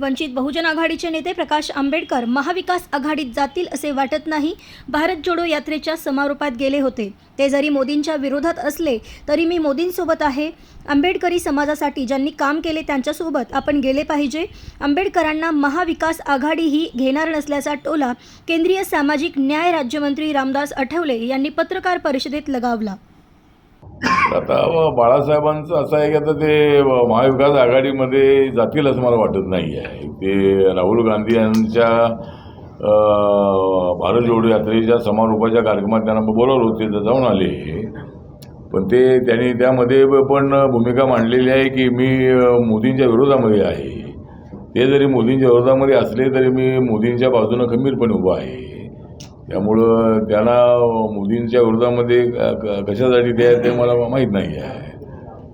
वंचित बहुजन आघाडीचे नेते प्रकाश आंबेडकर महाविकास आघाडीत जातील असे वाटत नाही. भारत जोडो यात्रेच्या समारोपात गेले होते. ते जरी मोदींच्या विरोधात असले तरी मी मोदींसोबत आहे. आंबेडकरी समाजासाठी ज्यांनी काम केले त्यांच्यासोबत आपण गेले पाहिजे. आंबेडकरांना महाविकास आघाडी ही घेणार नसल्याचा टोला केंद्रीय सामाजिक न्याय राज्यमंत्री रामदास आठवले यांनी पत्रकार परिषदेत लगावला. आता बाळासाहेबांचं असं आहे की आता ते महाविकास आघाडीमध्ये जातील असं मला वाटत नाही आहे ते राहुल गांधी यांच्या भारत जोडो यात्रेच्या समारोपाच्या कार्यक्रमात त्यांना बोलावलं होते तर जाऊन आले. पण ते त्यांनी त्यामध्ये पण भूमिका मांडलेली आहे की मी मोदींच्या विरोधामध्ये आहे. ते जरी मोदींच्या विरोधामध्ये असले तरी मी मोदींच्या बाजूनं खंबीरपणे उभा आहे. त्यामुळं त्यांना मोदींच्या विरोधामध्ये क- कशासाठी ते आहे ते मला माहीत नाही आहे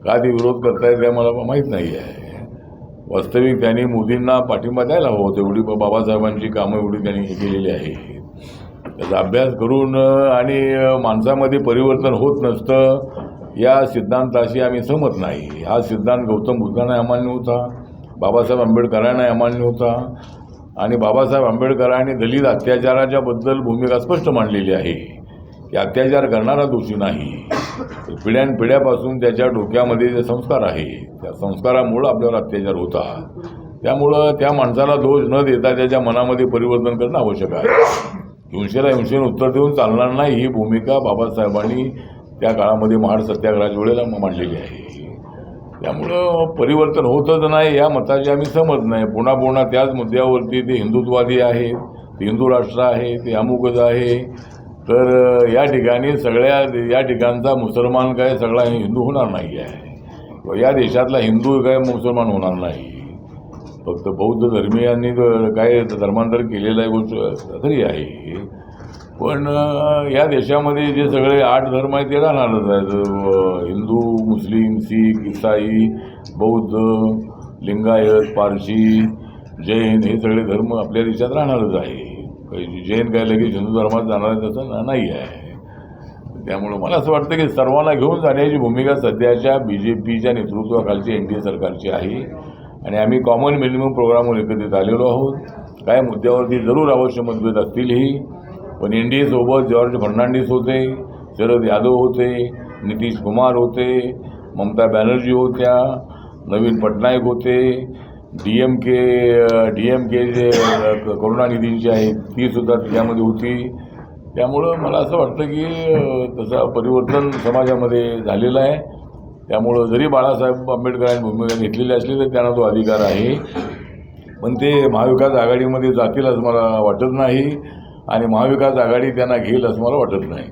का ते विरोध करतायत ते मला माहीत नाही आहे वास्तविक त्यांनी मोदींना पाठिंबा द्यायला हवं तेवढी बाबासाहेबांची कामं एवढी त्यांनी हे केलेली आहे त्याचा अभ्यास करून आणि माणसामध्ये परिवर्तन होत नसतं या सिद्धांताशी आम्ही सहमत नाही. हा सिद्धांत गौतम बुद्धांना अमान्य होता. बाबासाहेब आंबेडकरांना अमान्य होता. आणि बाबासाहेब आंबेडकरांनी दलित अत्याचाराच्या बद्दल भूमिका स्पष्ट मांडलेली आहे. की अत्याचार करणारा दोषी नाही. पिढ्यानपिढ्यापासून त्याच्या डोक्यामध्ये जे संस्कार आहे त्या संस्कारामुळं आपल्यावर अत्याचार होता त्यामुळं त्या माणसाला दोष न देता त्याच्या मनामध्ये परिवर्तन करणं आवश्यक आहे. हिंशेला हिंशेने उत्तर देऊन चालणार नाही ही भूमिका बाबासाहेबांनी त्या काळामध्ये महाड सत्याग्रहाच्या वेळेला मांडलेली आहे. त्यामुळं परिवर्तन होतच नाही या मताचे आम्ही समज नाही. पुन्हा पुन्हा त्याच मुद्द्यावरती ते हिंदुत्ववादी आहेत ते हिंदू राष्ट्र आहे ते अमुकच आहे. तर या ठिकाणी सगळ्या या ठिकाणचा मुसलमान काय सगळा हिंदू होणार नाही आहे. या देशातला हिंदू काय मुसलमान होणार नाही. फक्त बौद्ध धर्मीयांनी काय धर्मांतर केलेलं आहे गोष्ट तरी आहे. पण या देशामध्ये जे सगळे आठ धर्म आहेत ते राहणारच आहेत. हिंदू मुस्लिम इसाई बौद्ध लिंगायत पारशी जैन हे सगळे धर्म आपल्या देशात राहणारच आहे. जैन काय लगेच हिंदू धर्मात जाणार आहे तसं नाही आहे. त्यामुळं मला असं वाटतं की सर्वांना घेऊन जाण्याची भूमिका सध्याच्या बी जे पीच्या नेतृत्वाखालची एन डी ए सरकारची आहे. आणि आम्ही कॉमन मिनिमम प्रोग्रामवर एकत्रित आलेलो आहोत. काय मुद्द्यावरती जरूर अवश्य मतभेद असतीलही. पण एन डी एसोबत जॉर्ज फर्नांडिस होते शरद यादव होते नितीश कुमार होते ममता बॅनर्जी होत्या नवीन पटनायक होते D M K D M K जे अ, करुणानिधींची आहेत तीसुद्धा त्यामध्ये होती. त्यामुळं मला असं वाटतं की तसा परिवर्तन समाजामध्ये झालेलं आहे. त्यामुळं जरी बाळासाहेब आंबेडकरांनी भूमिका घेतलेली असली तरी त्यांना तो अधिकार आहे. पण ते महाविकास आघाडीमध्ये जातील असं मला वाटत नाही आणि महाविकास आघाडी त्यांना घेईल असं मला वाटत नाही.